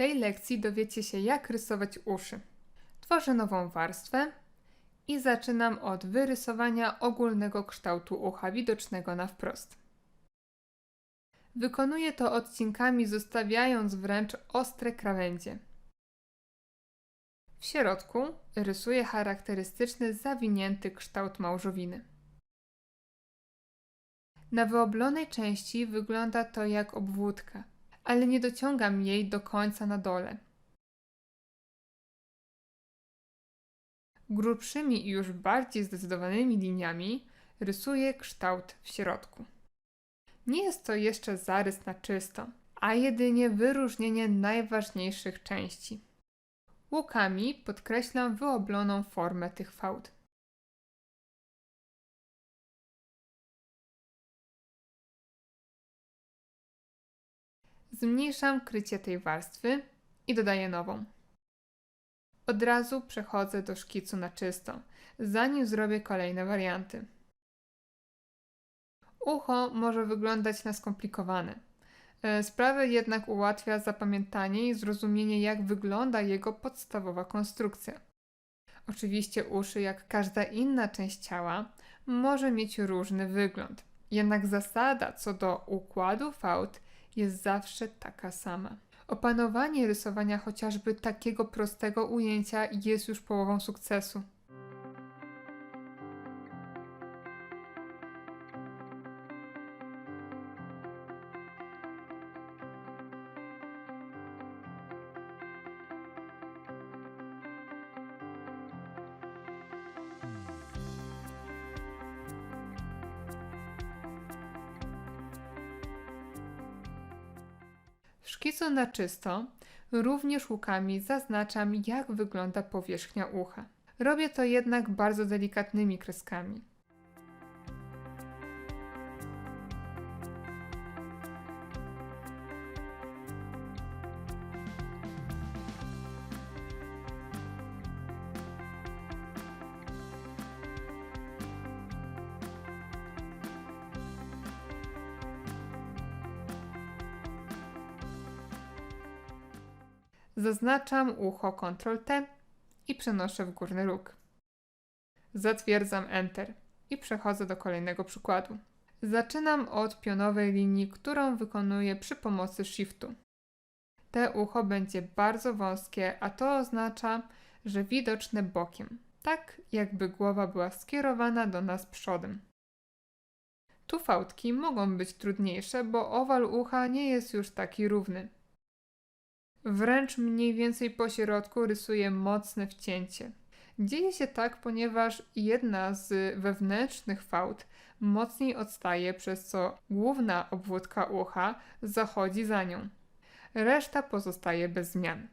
tej lekcji dowiecie się, jak rysować uszy. Tworzę nową warstwę i zaczynam od wyrysowania ogólnego kształtu ucha widocznego na wprost. Wykonuję to odcinkami, zostawiając wręcz ostre krawędzie. W środku rysuję charakterystyczny zawinięty kształt małżowiny. Na wyoblonej części wygląda to jak obwódka, ale nie dociągam jej do końca na dole. Grubszymi i już bardziej zdecydowanymi liniami rysuję kształt w środku. Nie jest to jeszcze zarys na czysto, a jedynie wyróżnienie najważniejszych części. Łukami podkreślam wyobloną formę tych fałd. Zmniejszam krycie tej warstwy i dodaję nową. Od razu przechodzę do szkicu na czysto, zanim zrobię kolejne warianty. Ucho może wyglądać na skomplikowane. E, Sprawę jednak ułatwia zapamiętanie i zrozumienie, jak wygląda jego podstawowa konstrukcja. Oczywiście uszy, jak każda inna część ciała, może mieć różny wygląd. Jednak zasada co do układu fałd jest zawsze taka sama. Opanowanie rysowania chociażby takiego prostego ujęcia jest już połową sukcesu. Szkicu na czysto również łukami zaznaczam, jak wygląda powierzchnia ucha. Robię to jednak bardzo delikatnymi kreskami. Zaznaczam ucho Ctrl-T i przenoszę w górny róg. Zatwierdzam Enter i przechodzę do kolejnego przykładu. Zaczynam od pionowej linii, którą wykonuję przy pomocy Shiftu. Te ucho będzie bardzo wąskie, a to oznacza, że widoczne bokiem, tak jakby głowa była skierowana do nas przodem. Tu fałdki mogą być trudniejsze, bo owal ucha nie jest już taki równy. Wręcz mniej więcej po środku rysuję mocne wcięcie. Dzieje się tak, ponieważ jedna z wewnętrznych fałd mocniej odstaje, przez co główna obwódka ucha zachodzi za nią. Reszta pozostaje bez zmian.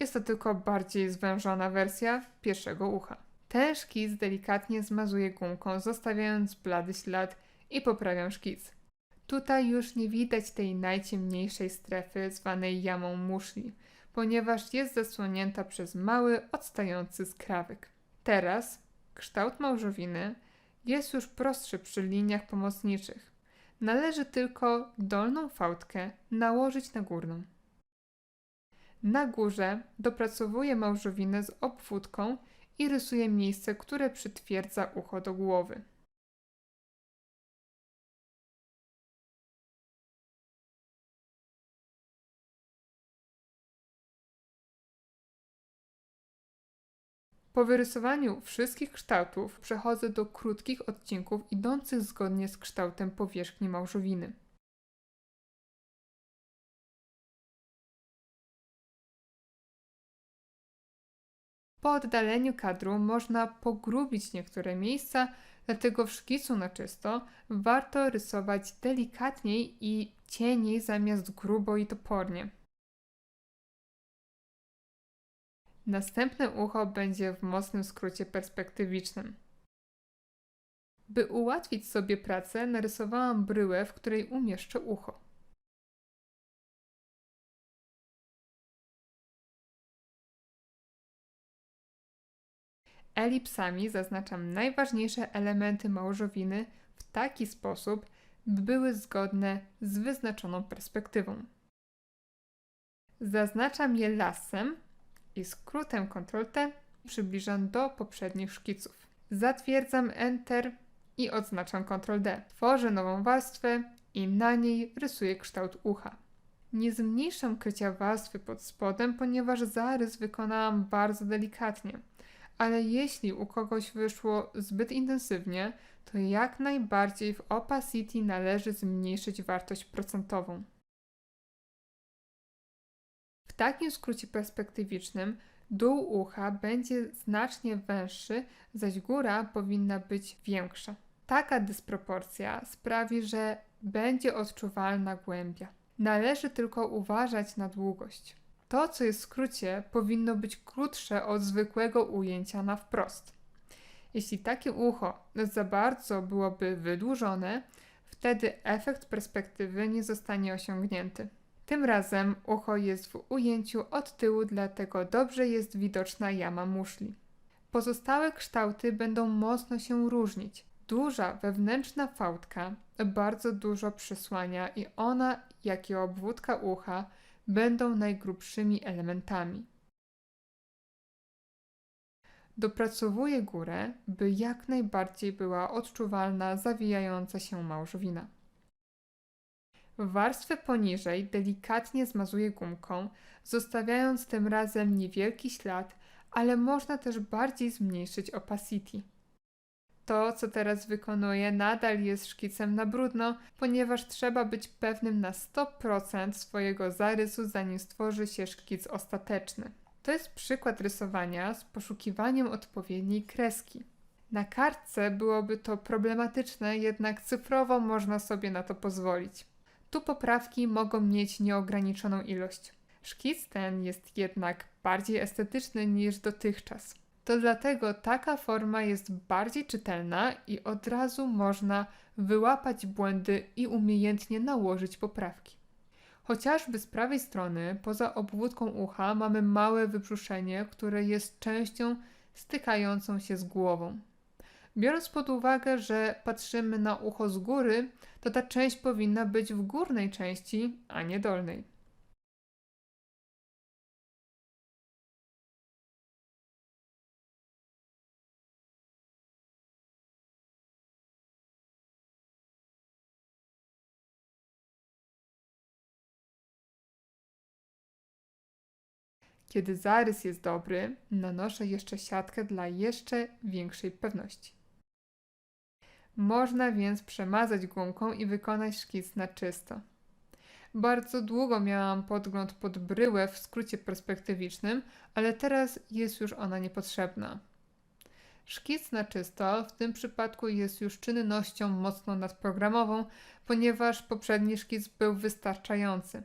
Jest to tylko bardziej zwężona wersja pierwszego ucha. Ten szkic delikatnie zmazuję gumką, zostawiając blady ślad i poprawiam szkic. Tutaj już nie widać tej najciemniejszej strefy zwanej jamą muszli, ponieważ jest zasłonięta przez mały, odstający skrawek. Teraz kształt małżowiny jest już prostszy przy liniach pomocniczych. Należy tylko dolną fałdkę nałożyć na górną. Na górze dopracowuję małżowinę z obwódką i rysuję miejsce, które przytwierdza ucho do głowy. Po wyrysowaniu wszystkich kształtów przechodzę do krótkich odcinków idących zgodnie z kształtem powierzchni małżowiny. Po oddaleniu kadru można pogrubić niektóre miejsca, dlatego w szkicu na czysto warto rysować delikatniej i cieniej zamiast grubo i topornie. Następne ucho będzie w mocnym skrócie perspektywicznym. By ułatwić sobie pracę, narysowałam bryłę, w której umieszczę ucho. Elipsami zaznaczam najważniejsze elementy małżowiny w taki sposób, by były zgodne z wyznaczoną perspektywą. Zaznaczam je lasem i skrótem Ctrl-T przybliżam do poprzednich szkiców. Zatwierdzam Enter i odznaczam Ctrl-D. Tworzę nową warstwę i na niej rysuję kształt ucha. Nie zmniejszam krycia warstwy pod spodem, ponieważ zarys wykonałam bardzo delikatnie. Ale jeśli u kogoś wyszło zbyt intensywnie, to jak najbardziej w opacity należy zmniejszyć wartość procentową. Takim skrócie perspektywicznym dół ucha będzie znacznie węższy, zaś góra powinna być większa. Taka dysproporcja sprawi, że będzie odczuwalna głębia. Należy tylko uważać na długość. To, co jest w skrócie, powinno być krótsze od zwykłego ujęcia na wprost. Jeśli takie ucho za bardzo byłoby wydłużone, wtedy efekt perspektywy nie zostanie osiągnięty. Tym razem ucho jest w ujęciu od tyłu, dlatego dobrze jest widoczna jama muszli. Pozostałe kształty będą mocno się różnić. Duża wewnętrzna fałdka bardzo dużo przysłania i ona, jak i obwódka ucha, będą najgrubszymi elementami. Dopracowuję górę, by jak najbardziej była odczuwalna zawijająca się małżowina. Warstwę poniżej delikatnie zmazuję gumką, zostawiając tym razem niewielki ślad, ale można też bardziej zmniejszyć opacity. To, co teraz wykonuję, nadal jest szkicem na brudno, ponieważ trzeba być pewnym na 100% swojego zarysu, zanim stworzy się szkic ostateczny. To jest przykład rysowania z poszukiwaniem odpowiedniej kreski. Na kartce byłoby to problematyczne, jednak cyfrowo można sobie na to pozwolić. Tu poprawki mogą mieć nieograniczoną ilość. Szkic ten jest jednak bardziej estetyczny niż dotychczas. To dlatego taka forma jest bardziej czytelna i od razu można wyłapać błędy i umiejętnie nałożyć poprawki. Chociażby z prawej strony, poza obwódką ucha, mamy małe wybrzuszenie, które jest częścią stykającą się z głową. Biorąc pod uwagę, że patrzymy na ucho z góry, to ta część powinna być w górnej części, a nie dolnej. Kiedy zarys jest dobry, nanoszę jeszcze siatkę dla jeszcze większej pewności. Można więc przemazać gumką i wykonać szkic na czysto. Bardzo długo miałam podgląd pod bryłę w skrócie perspektywicznym, ale teraz jest już ona niepotrzebna. Szkic na czysto w tym przypadku jest już czynnością mocno nadprogramową, ponieważ poprzedni szkic był wystarczający.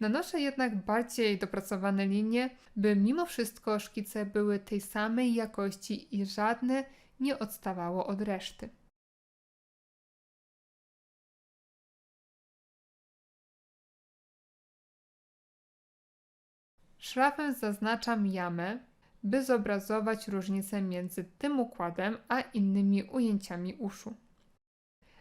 Nanoszę jednak bardziej dopracowane linie, by mimo wszystko szkice były tej samej jakości i żadne nie odstawało od reszty. Szrafem zaznaczam jamę, by zobrazować różnicę między tym układem a innymi ujęciami uszu.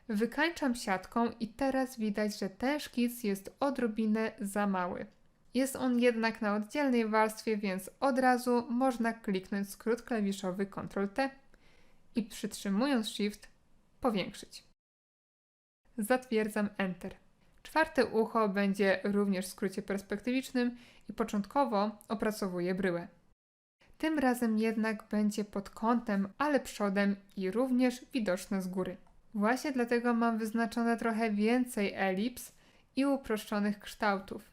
Wykańczam siatką i teraz widać, że ten szkic jest odrobinę za mały. Jest on jednak na oddzielnej warstwie, więc od razu można kliknąć skrót klawiszowy Ctrl-T i przytrzymując Shift powiększyć. Zatwierdzam Enter. Czwarte ucho będzie również w skrócie perspektywicznym i początkowo opracowuję bryłę. Tym razem jednak będzie pod kątem, ale przodem i również widoczne z góry. Właśnie dlatego mam wyznaczone trochę więcej elips i uproszczonych kształtów.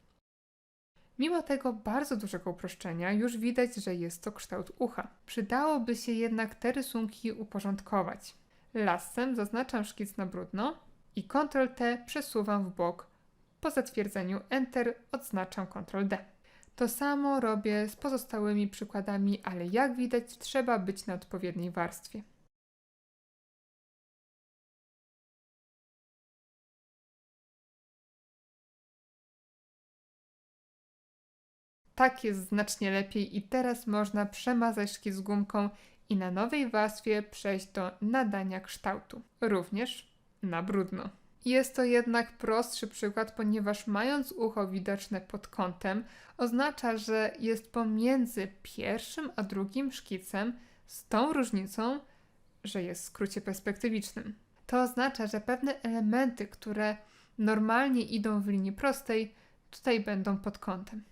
Mimo tego bardzo dużego uproszczenia już widać, że jest to kształt ucha. Przydałoby się jednak te rysunki uporządkować. Lasem zaznaczam szkic na brudno i Ctrl-T przesuwam w bok. Po zatwierdzeniu Enter odznaczam Ctrl-D. To samo robię z pozostałymi przykładami, ale jak widać trzeba być na odpowiedniej warstwie. Tak jest znacznie lepiej i teraz można przemazać szkic gumką i na nowej warstwie przejść do nadania kształtu, również na brudno. Jest to jednak prostszy przykład, ponieważ mając ucho widoczne pod kątem, oznacza, że jest pomiędzy pierwszym a drugim szkicem z tą różnicą, że jest w skrócie perspektywicznym. To oznacza, że pewne elementy, które normalnie idą w linii prostej, tutaj będą pod kątem.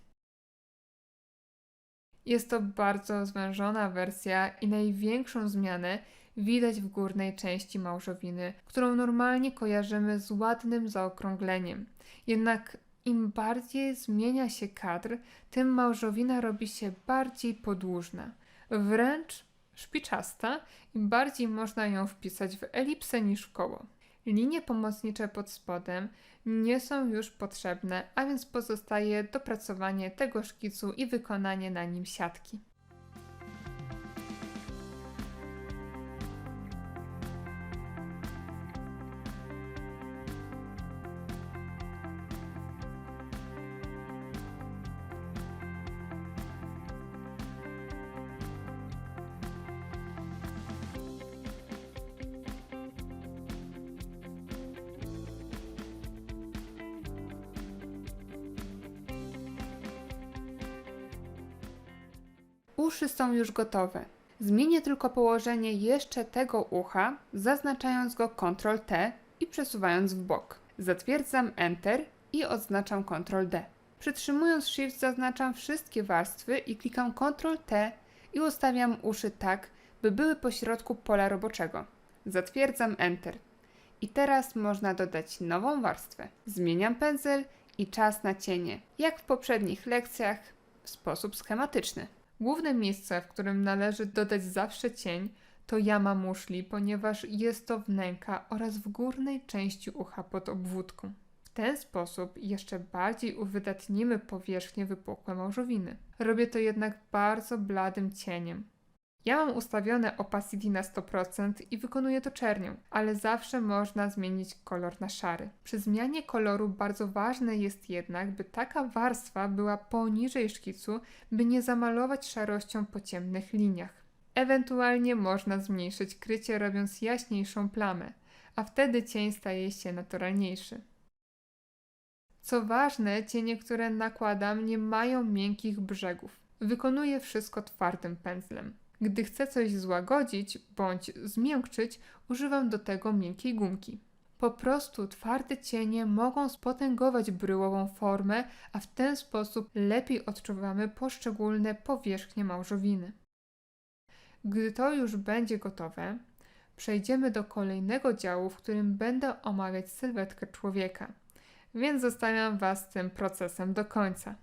Jest to bardzo zwężona wersja i największą zmianę widać w górnej części małżowiny, którą normalnie kojarzymy z ładnym zaokrągleniem. Jednak im bardziej zmienia się kadr, tym małżowina robi się bardziej podłużna, wręcz szpiczasta i bardziej można ją wpisać w elipsę niż w koło. Linie pomocnicze pod spodem nie są już potrzebne, a więc pozostaje dopracowanie tego szkicu i wykonanie na nim siatki. Uszy są już gotowe. Zmienię tylko położenie jeszcze tego ucha, zaznaczając go Ctrl T i przesuwając w bok. Zatwierdzam Enter i odznaczam Ctrl D. Przytrzymując Shift zaznaczam wszystkie warstwy i klikam Ctrl T i ustawiam uszy tak, by były pośrodku pola roboczego. Zatwierdzam Enter. I teraz można dodać nową warstwę. Zmieniam pędzel i czas na cienie, jak w poprzednich lekcjach, w sposób schematyczny. Główne miejsce, w którym należy dodać zawsze cień, to jama muszli, ponieważ jest to wnęka oraz w górnej części ucha pod obwódką. W ten sposób jeszcze bardziej uwydatnimy powierzchnię wypukłe małżowiny. Robię to jednak bardzo bladym cieniem. Ja mam ustawione opacity na 100% i wykonuję to czernią, ale zawsze można zmienić kolor na szary. Przy zmianie koloru bardzo ważne jest jednak, by taka warstwa była poniżej szkicu, by nie zamalować szarością po ciemnych liniach. Ewentualnie można zmniejszyć krycie robiąc jaśniejszą plamę, a wtedy cień staje się naturalniejszy. Co ważne, cienie, które nakładam, nie mają miękkich brzegów. Wykonuję wszystko twardym pędzlem. Gdy chcę coś złagodzić bądź zmiękczyć, używam do tego miękkiej gumki. Po prostu twarde cienie mogą spotęgować bryłową formę, a w ten sposób lepiej odczuwamy poszczególne powierzchnie małżowiny. Gdy to już będzie gotowe, przejdziemy do kolejnego działu, w którym będę omawiać sylwetkę człowieka, więc zostawiam Was tym procesem do końca.